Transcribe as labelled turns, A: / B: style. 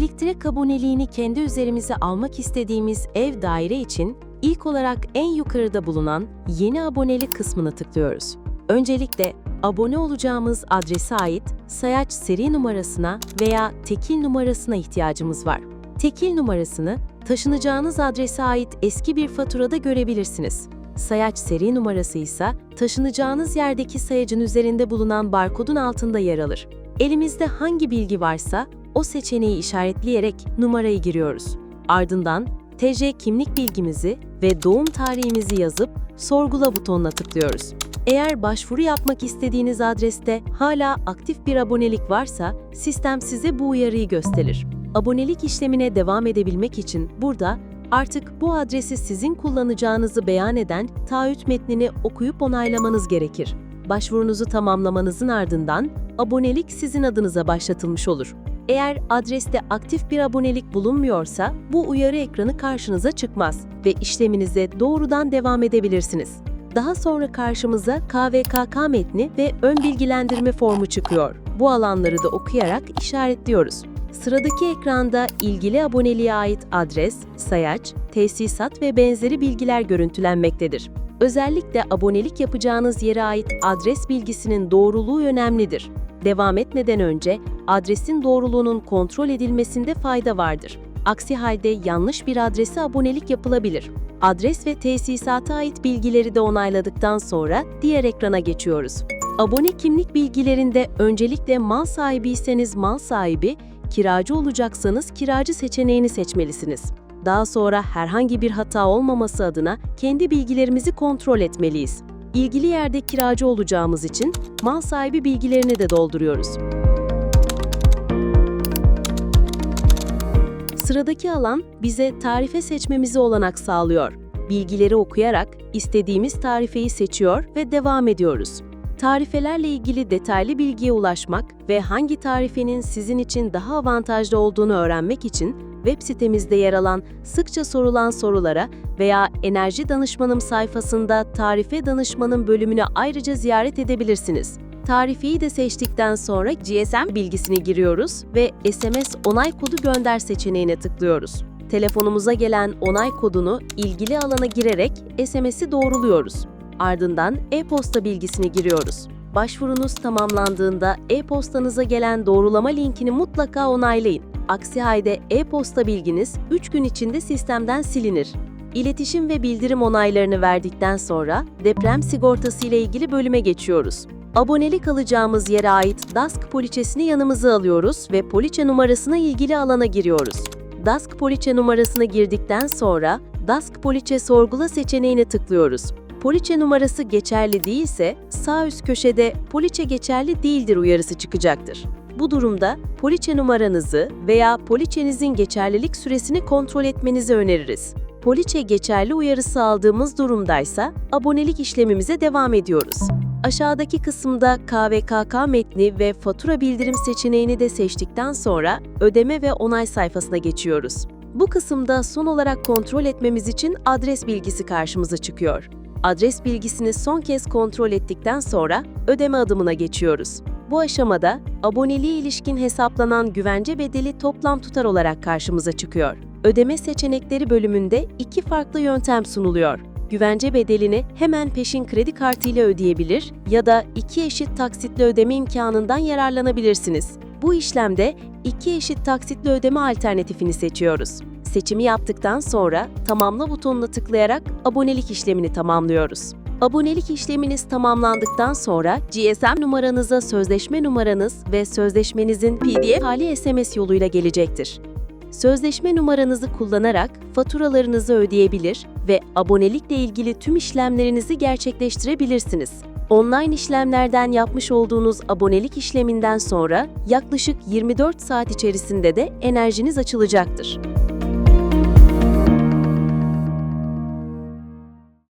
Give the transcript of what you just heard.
A: Elektrik aboneliğini kendi üzerimize almak istediğimiz ev daire için ilk olarak en yukarıda bulunan Yeni abonelik kısmına tıklıyoruz. Öncelikle abone olacağımız adrese ait sayaç seri numarasına veya tekil numarasına ihtiyacımız var. Tekil numarasını taşınacağınız adrese ait eski bir faturada görebilirsiniz. Sayaç seri numarası ise taşınacağınız yerdeki sayacın üzerinde bulunan barkodun altında yer alır. Elimizde hangi bilgi varsa o seçeneği işaretleyerek numarayı giriyoruz. Ardından TC kimlik bilgimizi ve doğum tarihimizi yazıp sorgula butonuna tıklıyoruz. Eğer başvuru yapmak istediğiniz adreste hala aktif bir abonelik varsa sistem size bu uyarıyı gösterir. Abonelik işlemine devam edebilmek için burada artık bu adresi sizin kullanacağınızı beyan eden taahhüt metnini okuyup onaylamanız gerekir. Başvurunuzu tamamlamanızın ardından abonelik sizin adınıza başlatılmış olur. Eğer adreste aktif bir abonelik bulunmuyorsa bu uyarı ekranı karşınıza çıkmaz ve işleminize doğrudan devam edebilirsiniz. Daha sonra karşımıza KVKK metni ve ön bilgilendirme formu çıkıyor. Bu alanları da okuyarak işaretliyoruz. Sıradaki ekranda ilgili aboneliğe ait adres, sayaç, tesisat ve benzeri bilgiler görüntülenmektedir. Özellikle abonelik yapacağınız yere ait adres bilgisinin doğruluğu önemlidir. Devam etmeden önce adresin doğruluğunun kontrol edilmesinde fayda vardır. Aksi halde yanlış bir adrese abonelik yapılabilir. Adres ve tesisata ait bilgileri de onayladıktan sonra diğer ekrana geçiyoruz. Abone kimlik bilgilerinde öncelikle mal sahibiyseniz mal sahibi, kiracı olacaksanız kiracı seçeneğini seçmelisiniz. Daha sonra herhangi bir hata olmaması adına kendi bilgilerimizi kontrol etmeliyiz. İlgili yerde kiracı olacağımız için mal sahibi bilgilerini de dolduruyoruz. Sıradaki alan bize tarife seçmemizi olanak sağlıyor. Bilgileri okuyarak istediğimiz tarifeyi seçiyor ve devam ediyoruz. Tarifelerle ilgili detaylı bilgiye ulaşmak ve hangi tarifenin sizin için daha avantajlı olduğunu öğrenmek için web sitemizde yer alan sıkça sorulan sorulara veya Enerji Danışmanım sayfasında Tarife Danışmanım bölümünü ayrıca ziyaret edebilirsiniz. Tarifeyi de seçtikten sonra GSM bilgisini giriyoruz ve SMS onay kodu gönder seçeneğine tıklıyoruz. Telefonumuza gelen onay kodunu ilgili alana girerek SMS'i doğruluyoruz. Ardından e-posta bilgisini giriyoruz. Başvurunuz tamamlandığında e-postanıza gelen doğrulama linkini mutlaka onaylayın. Aksi halde e-posta bilginiz 3 gün içinde sistemden silinir. İletişim ve bildirim onaylarını verdikten sonra deprem sigortası ile ilgili bölüme geçiyoruz. Abonelik alacağımız yere ait DASK poliçesini yanımıza alıyoruz ve poliçe numarasına ilgili alana giriyoruz. DASK poliçe numarasına girdikten sonra DASK poliçe sorgula seçeneğine tıklıyoruz. Poliçe numarası geçerli değilse sağ üst köşede poliçe geçerli değildir uyarısı çıkacaktır. Bu durumda poliçe numaranızı veya poliçenizin geçerlilik süresini kontrol etmenizi öneririz. Poliçe geçerli uyarısı aldığımız durumdaysa abonelik işlemimize devam ediyoruz. Aşağıdaki kısımda KVKK metni ve fatura bildirim seçeneğini de seçtikten sonra ödeme ve onay sayfasına geçiyoruz. Bu kısımda son olarak kontrol etmemiz için adres bilgisi karşımıza çıkıyor. Adres bilgisini son kez kontrol ettikten sonra ödeme adımına geçiyoruz. Bu aşamada aboneliğe ilişkin hesaplanan güvence bedeli toplam tutar olarak karşımıza çıkıyor. Ödeme seçenekleri bölümünde iki farklı yöntem sunuluyor. Güvence bedelini hemen peşin kredi kartı ile ödeyebilir ya da iki eşit taksitli ödeme imkanından yararlanabilirsiniz. Bu işlemde iki eşit taksitli ödeme alternatifini seçiyoruz. Seçimi yaptıktan sonra tamamla butonuna tıklayarak abonelik işlemini tamamlıyoruz. Abonelik işleminiz tamamlandıktan sonra GSM numaranıza sözleşme numaranız ve sözleşmenizin PDF hali SMS yoluyla gelecektir. Sözleşme numaranızı kullanarak faturalarınızı ödeyebilir ve abonelikle ilgili tüm işlemlerinizi gerçekleştirebilirsiniz. Online işlemlerden yapmış olduğunuz abonelik işleminden sonra yaklaşık 24 saat içerisinde de enerjiniz açılacaktır.